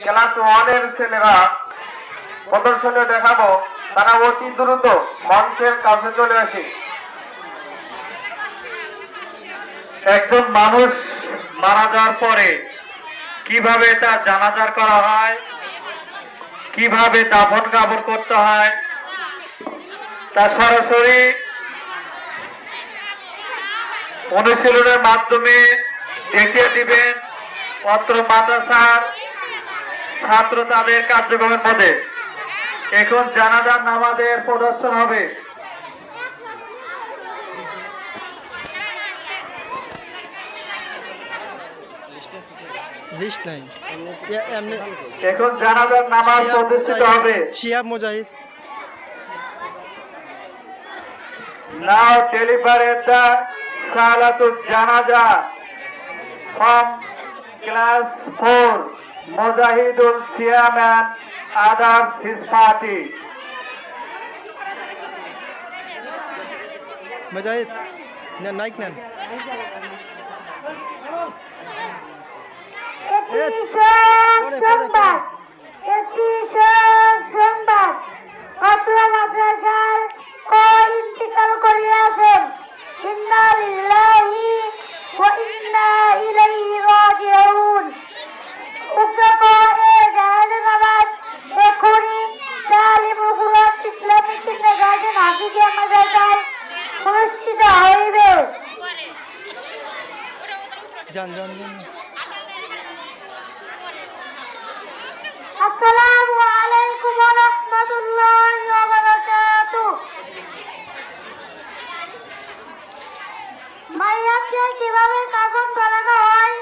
Class ওয়ানের ছেলেরা প্রদর্শনে দেখাবো, তারা অতি দ্রুত মঞ্চের কাছে চলে আসে। একজন মানুষ মারা যাওয়ার পরে কীভাবে তার জানাজার করা হয়, কীভাবে দাফন কাপড় করতে হয় তা সরাসরি অনুশীলনের মাধ্যমে দেখিয়ে দিবেন পত্র মাদ্রাসার ছাত্র তাদের কার্যক্রমের মধ্যে এখন জানাজার নামাজের প্রদর্শন হবে। লিস্ট নাই। এখন জানাজার নামাজ প্রতিষ্ঠিত হবে। শিয়াব মুজাহিদ। Now deliberate the Salatul Janaza from class 4 And others his party মুজাহিদ নেন মাইক নেন। একটি সংবাদ অত্র মাদ্রাসার যান যান যান আসসালামু আলাইকুম ওয়া রাহমাতুল্লাহি ওয়া বারাকাতুহু মাইয়াকে কীভাবে কাফন বানানো হয়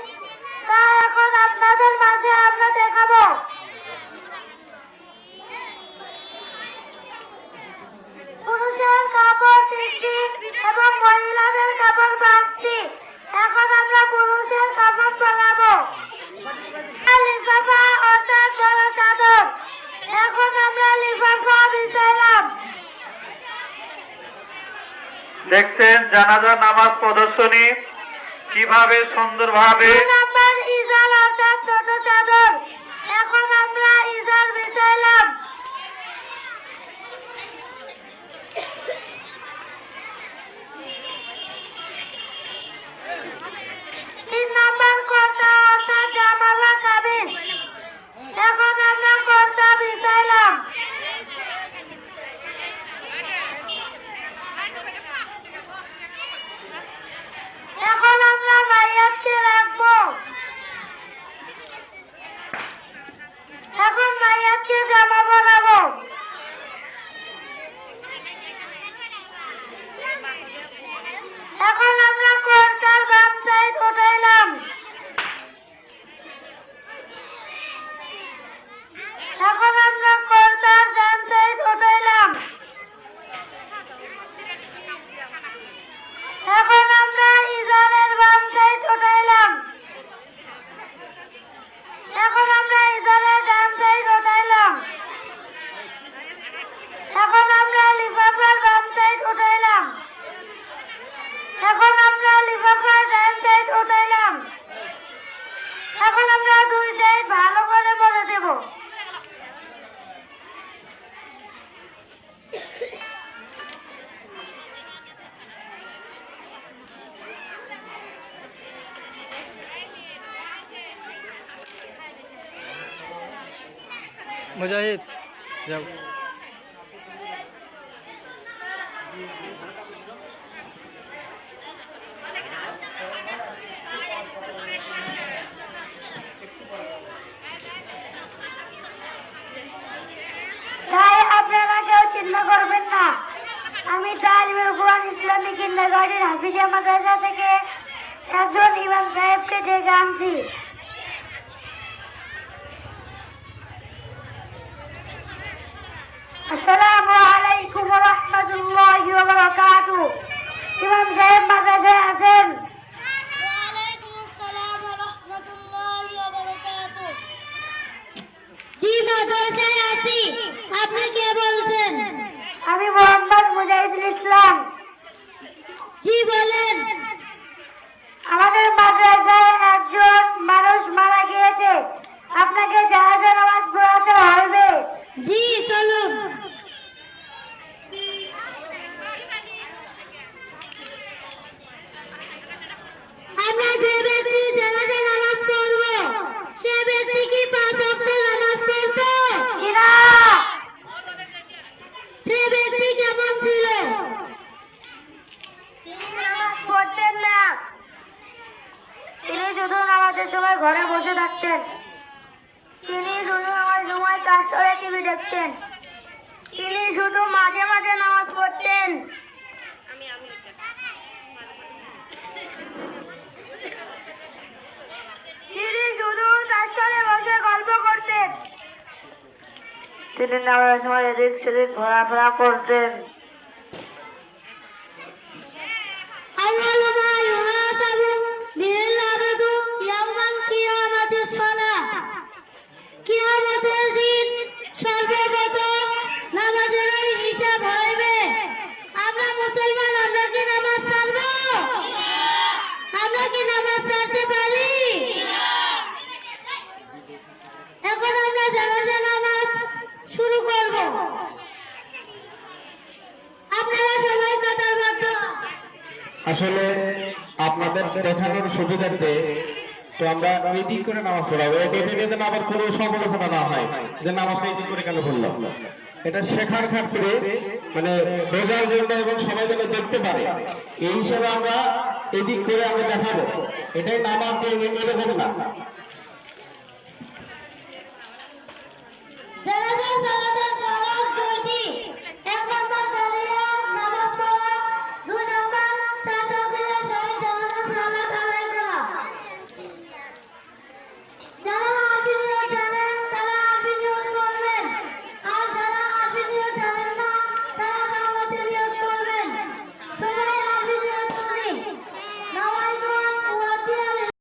তা এখন আপনাদের মাঝে আমরা দেখাবো পুরুষের কাপড় তিনটি এবং মহিলাদের কাপড় পাঁচটি এখন আমরা পুরুষের কাপড় বানাবো লিফাফা অর্থাৎ বড় চাদর এখন আমরা লিফাফা বিছাইলাম দেখছেন জানাজা নামাজ প্রদর্শনী কীভাবে সুন্দরভাবে এখন মুজাহিদ, যাও। করবেন না। আমি তালিমের কোরআন ইসলামী কিন্ডারগার্টেন হাফিজা মাদ্রাসা থেকে একজন ইমাম সাহেবকে ডেকে আনছি। ওয়া ইমাম সাহেব মাদ্রাসায় আছেন। আপনি কে বলছেন? আমি মোহাম্মদ মুজাহিদুল ইসলাম। জি বলেন। আমাদের মাদ্রাসায় একজন থাকতেন। তিনি শুধু আমার সময় কাজ করে টিভি দেখতেন। তিনি শুধু মাঝে মাঝে নামাজ পড়তেন। তিনি শুধু বসে গল্প করতেন। সময় এদিক সেদিক ঘোরাফেরা করতেন। আসলে আপনাদের দেখানোর সুবিধার্থে তো আমরা এদিক করে নামাজ পড়াবো। এটা যেন আবার কোনো সমালোচনা না হয় যে নামাজটা এদিক করে কেন পড়ল এটা শেখার ক্ষেত্রে মানে বোঝার জন্য এবং সবাই যেন দেখতে পারে, এই হিসাবে আমরা এদিক করে আমরা দেখাবো। এটাই নামাজ যে এরকম না।